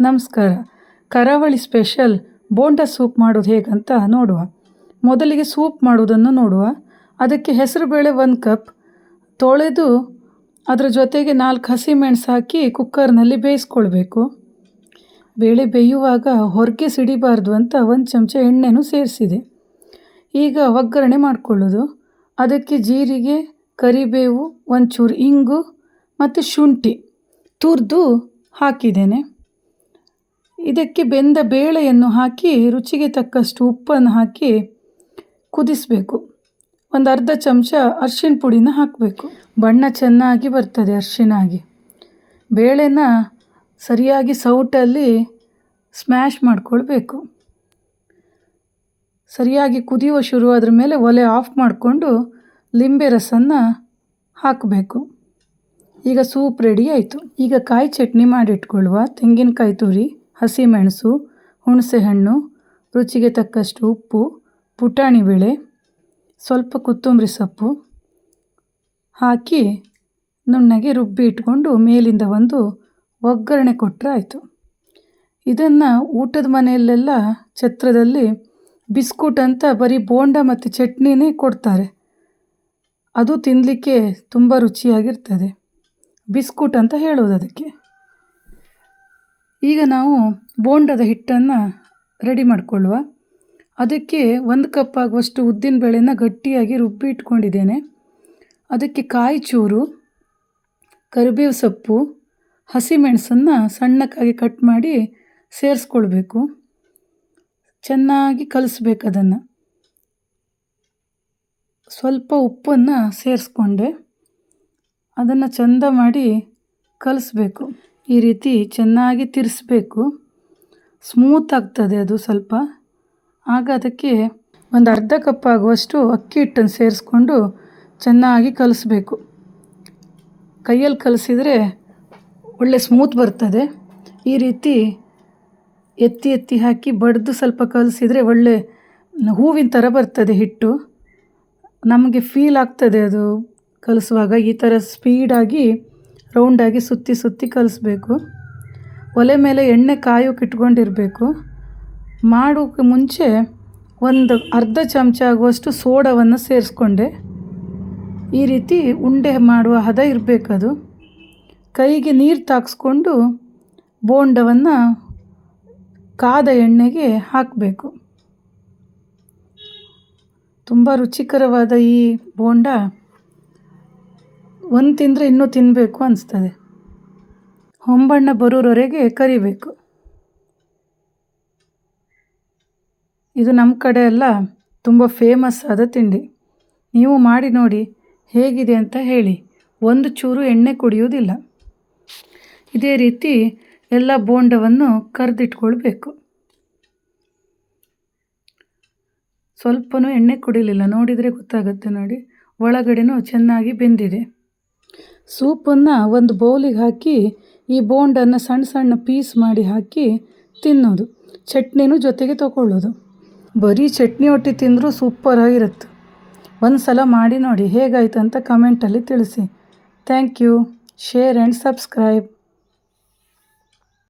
ನಮಸ್ಕಾರ. ಕರಾವಳಿ special bonda soup ಮಾಡೋದು ಹೇಗಂತ ನೋಡುವ. ಮೊದಲಿಗೆ ಸೂಪ್ ಮಾಡುವುದನ್ನು ನೋಡುವ. ಅದಕ್ಕೆ ಹೆಸರುಬೇಳೆ ಒಂದು ಕಪ್. ತೊಳೆದು ಅದರ ಜೊತೆಗೆ ನಾಲ್ಕು ಹಸಿಮೆಣಸು ಹಾಕಿ ಕುಕ್ಕರ್ನಲ್ಲಿ ಬೇಯಿಸ್ಕೊಳ್ಬೇಕು. ಬೇಳೆ ಬೇಯುವಾಗ ಹೊರಗೆ ಸಿಡಿಬಾರ್ದು ಅಂತ ಒಂದು ಚಮಚ ಎಣ್ಣೆನೂ ಸೇರಿಸಿದೆ. ಈಗ ಒಗ್ಗರಣೆ ಮಾಡಿಕೊಳ್ಳೋದು. ಅದಕ್ಕೆ ಜೀರಿಗೆ, ಕರಿಬೇವು, ಒಂಚೂರು ಇಂಗು ಮತ್ತು ಶುಂಠಿ ತುರಿದು ಹಾಕಿದ್ದೇನೆ. ಇದಕ್ಕೆ ಬೆಂದ ಬೇಳೆಯನ್ನು ಹಾಕಿ, ರುಚಿಗೆ ತಕ್ಕಷ್ಟು ಉಪ್ಪನ್ನು ಹಾಕಿ ಕುದಿಸಬೇಕು. ಒಂದು ಅರ್ಧ ಚಮಚ ಅರ್ಶಿಣ ಪುಡಿನ ಹಾಕಬೇಕು. ಬಣ್ಣ ಚೆನ್ನಾಗಿ ಬರ್ತದೆ ಅರ್ಶಿನಾಗಿ ಬೇಳೆನ ಸರಿಯಾಗಿ ಸೌಟಲ್ಲಿ ಸ್ಮ್ಯಾಶ್ ಮಾಡಿಕೊಳ್ಬೇಕು. ಸರಿಯಾಗಿ ಕುದಿಯುವ ಶುರುವಾದ್ರ ಮೇಲೆ ಒಲೆ ಆಫ್ ಮಾಡಿಕೊಂಡು ಲಿಂಬೆ ರಸನ್ನು ಹಾಕಬೇಕು. ಈಗ ಸೂಪ್ ರೆಡಿ ಆಯಿತು. ಈಗ ಕಾಯಿ ಚಟ್ನಿ ಮಾಡಿಟ್ಕೊಳ್ಳುವ ತೆಂಗಿನಕಾಯಿ ತುರಿ. ಹಸಿಮೆಣಸು, ಹುಣಸೆಹಣ್ಣು, ರುಚಿಗೆ ತಕ್ಕಷ್ಟು ಉಪ್ಪು, ಪುಟಾಣಿ ಬೇಳೆ, ಸ್ವಲ್ಪ ಕೊತ್ತಂಬರಿ ಸೊಪ್ಪು ಹಾಕಿ ನುಣ್ಣಗೆ ರುಬ್ಬಿ ಇಟ್ಕೊಂಡು ಮೇಲಿಂದ ಒಂದು ಒಗ್ಗರಣೆ ಕೊಟ್ಟರೆ ಆಯಿತು. ಇದನ್ನು ಊಟದ ಮನೆಯಲ್ಲೆಲ್ಲ ಛತ್ರದಲ್ಲಿ ಬಿಸ್ಕುಟ್ ಅಂತ ಬರೀ ಬೋಂಡ ಮತ್ತು ಚಟ್ನಿನೇ ಕೊಡ್ತಾರೆ. ಅದು ತಿನ್ನಲಿಕ್ಕೆ ತುಂಬ ರುಚಿಯಾಗಿರ್ತದೆ. ಬಿಸ್ಕುಟ್ ಅಂತ ಹೇಳೋದು ಅದಕ್ಕೆ. ಈಗ ನಾವು ಬೋಂಡದ ಹಿಟ್ಟನ್ನು ರೆಡಿ ಮಾಡಿಕೊಳ್ಳುವ. ಅದಕ್ಕೆ ಒಂದು ಕಪ್ ಆಗುವಷ್ಟು ಉದ್ದಿನ ಬೇಳೆನ ಗಟ್ಟಿಯಾಗಿ ರುಬ್ಬಿ ಇಟ್ಕೊಂಡಿದ್ದೇನೆ. ಅದಕ್ಕೆ ಕಾಯಿ ಚೂರು, ಕರಿಬೇವು ಸೊಪ್ಪು ಹಸಿಮೆಣಸನ್ನು ಸಣ್ಣಕ್ಕಾಗಿ ಕಟ್ ಮಾಡಿ ಸೇರಿಸ್ಕೊಳ್ಬೇಕು. ಚೆನ್ನಾಗಿ ಕಲಿಸ್ಬೇಕು ಅದನ್ನು. ಸ್ವಲ್ಪ ಉಪ್ಪನ್ನು ಸೇರಿಸ್ಕೊಂಡೆ. ಅದನ್ನು ಚೆಂದ ಮಾಡಿ ಕಲಿಸ್ಬೇಕು. ಈ ರೀತಿ ಚೆನ್ನಾಗಿ ತಿರ್ಸ್ಬೇಕು. ಸ್ಮೂತ್ ಆಗ್ತದೆ ಅದು ಸ್ವಲ್ಪ. ಆಗ ಅದಕ್ಕೆ ಒಂದು ಅರ್ಧ ಕಪ್ ಆಗುವಷ್ಟು ಅಕ್ಕಿ ಹಿಟ್ಟನ್ನು ಸೇರಿಸ್ಕೊಂಡು ಚೆನ್ನಾಗಿ ಕಲಿಸ್ಬೇಕು. ಕೈಯಲ್ಲಿ ಕಲಿಸಿದರೆ ಒಳ್ಳೆ ಸ್ಮೂತ್ ಬರ್ತದೆ. ಈ ರೀತಿ ಎತ್ತಿ ಎತ್ತಿ ಹಾಕಿ ಬಡಿದು ಸ್ವಲ್ಪ ಕಲಿಸಿದರೆ ಒಳ್ಳೆ ಹೂವಿನ ಥರ ಬರ್ತದೆ ಹಿಟ್ಟು. ನಮಗೆ ಫೀಲ್ ಆಗ್ತದೆ ಅದು ಕಲಿಸುವಾಗ ಈ ಥರ ಸ್ಪೀಡಾಗಿ ರೌಂಡಾಗಿ ಸುತ್ತಿ ಸುತ್ತಿ ಕಲಿಸ್ಬೇಕು. ಒಲೆ ಮೇಲೆ ಎಣ್ಣೆ ಕಾಯೋಕೆ ಇಟ್ಕೊಂಡಿರಬೇಕು. ಮಾಡೋಕ್ಕೆ ಮುಂಚೆ ಒಂದು ಅರ್ಧ ಚಮಚ ಆಗುವಷ್ಟು ಸೋಡವನ್ನು ಸೇರಿಸ್ಕೊಂಡೆ. ಈ ರೀತಿ ಉಂಡೆ ಮಾಡುವ ಹದ ಇರಬೇಕದು. ಕೈಗೆ ನೀರು ತಾಗಿಸ್ಕೊಂಡು ಬೋಂಡವನ್ನು ಕಾದ ಎಣ್ಣೆಗೆ ಹಾಕಬೇಕು. ತುಂಬ ರುಚಿಕರವಾದ ಈ ಬೋಂಡ ಒಂದು ತಿಂದರೆ ಇನ್ನೂ ತಿನ್ನಬೇಕು ಅನಿಸ್ತದೆ. ಹೊಂಬಣ್ಣ ಬರೋರವರೆಗೆ ಕರಿಬೇಕು. ಇದು ನಮ್ಮ ಕಡೆ ಎಲ್ಲ ತುಂಬ ಫೇಮಸ್ ಆದ ತಿಂಡಿ. ನೀವು ಮಾಡಿ ನೋಡಿ ಹೇಗಿದೆ ಅಂತ ಹೇಳಿ. ಒಂದು ಚೂರು ಎಣ್ಣೆ ಕುಡಿಯೋದಿಲ್ಲ ಇದೇ ರೀತಿ ಎಲ್ಲ ಬೋಂಡವನ್ನು ಕರೆದಿಟ್ಕೊಳ್ಬೇಕು. ಸ್ವಲ್ಪನೂ ಎಣ್ಣೆ ಕುಡಿಲಿಲ್ಲ. ನೋಡಿದರೆ ಗೊತ್ತಾಗುತ್ತೆ ನೋಡಿ. ಒಳಗಡೆನೂ ಚೆನ್ನಾಗಿ ಬೆಂದಿದೆ. ಸೂಪನ್ನು ಒಂದು ಬೌಲಿಗೆ ಹಾಕಿ ಈ ಬೋಂಡನ್ನು ಸಣ್ಣ ಸಣ್ಣ ಪೀಸ್ ಮಾಡಿ ಹಾಕಿ ತಿನ್ನೋದು. ಚಟ್ನಿನೂ ಜೊತೆಗೆ ತೊಗೊಳ್ಳೋದು. ಬರೀ ಚಟ್ನಿ ಒಟ್ಟಿ ತಿಂದರೂ ಸೂಪರಾಗಿರುತ್ತೆ. ಒಂದು ಸಲ ಮಾಡಿ ನೋಡಿ ಹೇಗಾಯ್ತು ಅಂತ ಕಮೆಂಟಲ್ಲಿ ತಿಳಿಸಿ. Thank you. Share and subscribe.